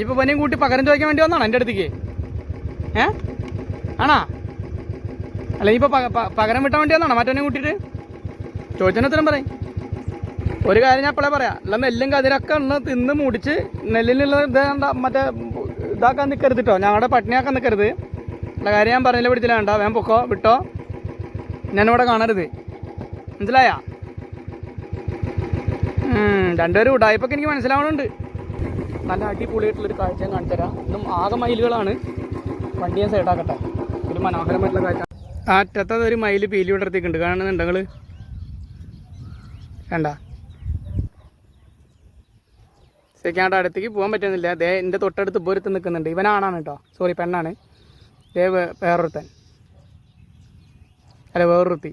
ഇപ്പൊ പനിയും കൂട്ടി പകരം ചോദിക്കാൻ വേണ്ടി വന്നാണ് എന്റെ അടുത്തേക്ക്? ഏ? ആണാ? അല്ല ഇപ്പൊ പകരം വിട്ടാൻ വേണ്ടി വന്നാണോ മറ്റവനെ കൂട്ടിയിട്ട്? ചോദിച്ചതിന് ഉത്തരം പറയും. ഒരു കാര്യം ഞാൻ അപ്പളെ പറയാം. അല്ല നെല്ലും കതിരൊക്കെ ഒന്ന് തിന്ന് മുടിച്ച് നെല്ലിലുള്ള ഇത് കണ്ട മറ്റേ ഇതാക്കാൻ നിൽക്കരുത് കേട്ടോ ഞങ്ങളുടെ പട്ടിണിയാക്കാൻ നിൽക്കരുത് ഉള്ള കാര്യം ഞാൻ പറഞ്ഞില്ല പിടിച്ചില്ല വേണ്ട വേൻ പൊക്കോ വിട്ടോ. ഞാനിവിടെ കാണരുത്. മനസ്സിലായാ? രണ്ടുപേരും ഉടായ്പൊക്കെ എനിക്ക് മനസ്സിലാവണുണ്ട്. നല്ല അടിപൊളിയായിട്ടുള്ളൊരു കാഴ്ച ഞാൻ കാണിച്ചുതരാം. ഇന്നും ആകെ മയിലുകളാണ്. വണ്ടി ഞാൻ സൈഡാക്കട്ടെ ഒരു മനോഹരമായിട്ടുള്ള കാഴ്ച. ആ അറ്റത്തത് ഒരു മയിൽ പീലി വിടർത്തിക്കുണ്ട് കാണുന്നുണ്ട് നിങ്ങൾ വേണ്ട ശരിക്കാണ്ട് അടുത്തേക്ക് പോകാൻ പറ്റുന്നില്ല. ദേ എന്റെ തൊട്ടടുത്ത് പൊരുത്ത് നിൽക്കുന്നുണ്ട്. ഇവനാണാണ് കേട്ടോ. സോറി പെണ്ണാണ്. ദേ വേറൊരുത്തൻ. അല്ല വേറൊരുത്തി.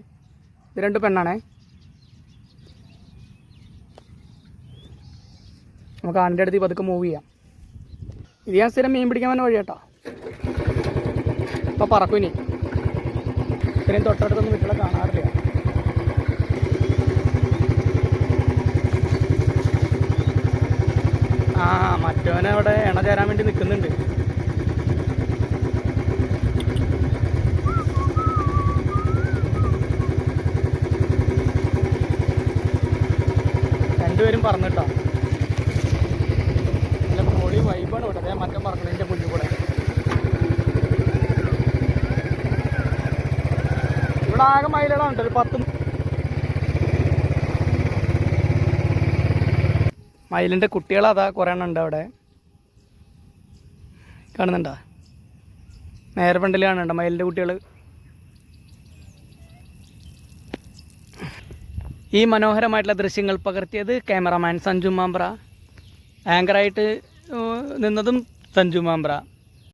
ഇത് രണ്ട് പെണ്ണാണേ. നമുക്ക് ആണിന്റെ അടുത്ത് പതുക്കെ മൂവ് ചെയ്യാം. ഇത് ഞാൻ സ്ഥിരം മീൻ പിടിക്കാൻ വന്ന വഴി കേട്ടോ അപ്പോൾ പറക്കും ഇനി. ഇത്രയും തൊട്ടടുത്തൊന്നും വീട്ടിലെ കാണാറില്ല. ആ മറ്റവനെ അവിടെ എണ ചേരാൻ വേണ്ടി നിൽക്കുന്നുണ്ട് രണ്ടുപേരും പറഞ്ഞിട്ടോ നല്ല പൊളി വൈബാണ് ഇവിടെ ദേ മറ്റം പറഞ്ഞതിന്റെ മുന്നിൽ കൂടെ ഇവിടെ ആകെ മയിലുകളുണ്ട് ഒരു പത്ത് മയിലിന്റെ കുട്ടികൾ അതാ കുറേ എണ്ണം ഉണ്ട് അവിടെ. കാണുന്നുണ്ടോ? നേരെ ഫ്രണ്ടിൽ കാണുന്നുണ്ടോ മയിലിന്റെ കുട്ടികൾ ഈ മനോഹരമായിട്ടുള്ള ദൃശ്യങ്ങൾ പകർത്തിയത് ക്യാമറാമാൻ സഞ്ജു മാമ്പ്ര. ആങ്കറായിട്ട് നിന്നതും സഞ്ജു മാമ്പ്ര.